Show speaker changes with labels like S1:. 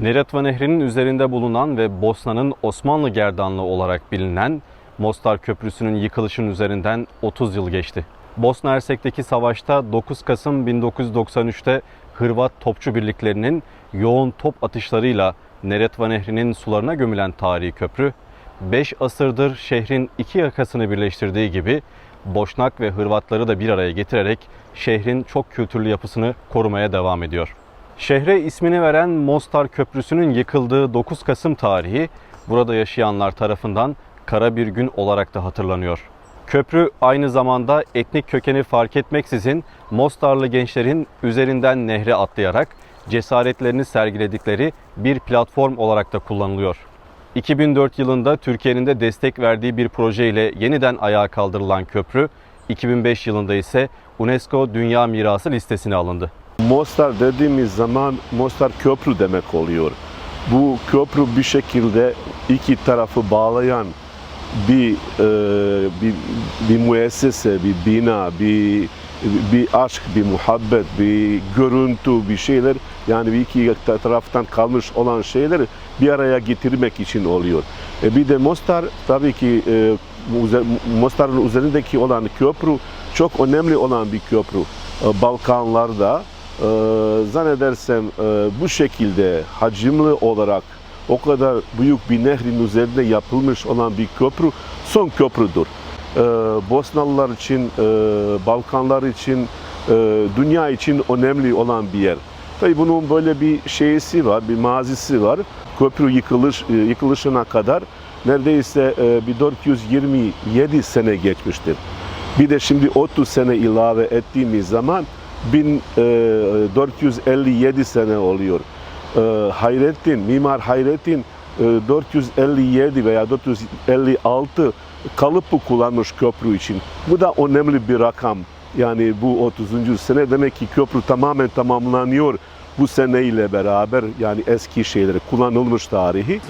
S1: Neretva Nehri'nin üzerinde bulunan ve Bosna'nın Osmanlı gerdanlığı olarak bilinen Mostar Köprüsü'nün yıkılışının üzerinden 30 yıl geçti. Bosna Hersek'teki savaşta 9 Kasım 1993'te Hırvat topçu birliklerinin yoğun top atışlarıyla Neretva Nehri'nin sularına gömülen tarihi köprü, 5 asırdır şehrin iki yakasını birleştirdiği gibi Boşnak ve Hırvatları da bir araya getirerek şehrin çok kültürlü yapısını korumaya devam ediyor. Şehre ismini veren Mostar Köprüsü'nün yıkıldığı 9 Kasım tarihi burada yaşayanlar tarafından kara bir gün olarak da hatırlanıyor. Köprü aynı zamanda etnik kökeni fark etmeksizin Mostarlı gençlerin üzerinden nehre atlayarak cesaretlerini sergiledikleri bir platform olarak da kullanılıyor. 2004 yılında Türkiye'nin de destek verdiği bir proje ile yeniden ayağa kaldırılan köprü, 2005 yılında ise UNESCO Dünya Mirası listesine alındı.
S2: Mostar dediğimiz zaman Mostar köprü demek oluyor. Bu köprü bir şekilde iki tarafı bağlayan bir e, bir, bir müessese, bir bina, bir bir aşk, bir muhabbet, bir görüntü, bir şeyler yani bir iki taraftan kalmış olan şeyleri bir araya getirmek için oluyor. E bir de Mostar tabii ki e, Mostar'ın üzerindeki olan köprü çok önemli olan bir köprü. E, Balkanlarda zannedersem e, bu şekilde hacimli olarak o kadar büyük bir nehrin üzerinde yapılmış olan bir köprü son köprüdür. E, Bosnalılar için, e, Balkanlar için, e, dünya için önemli olan bir yer. Tabii bunun böyle bir şeysi var, bir mazisi var. Köprü yıkılış, yıkılışına kadar neredeyse bir 427 sene geçmiştir. Bir de şimdi 30 sene ilave ettiğimiz zaman 1457 sene oluyor. E, Hayrettin, Mimar Hayrettin e, 457 veya 456 kalıpı kullanmış köprü için. Bu da önemli bir rakam. Yani bu 30. sene demek ki köprü tamamen tamamlanıyor bu seneyle beraber yani eski şeyleri kullanılmış tarihi.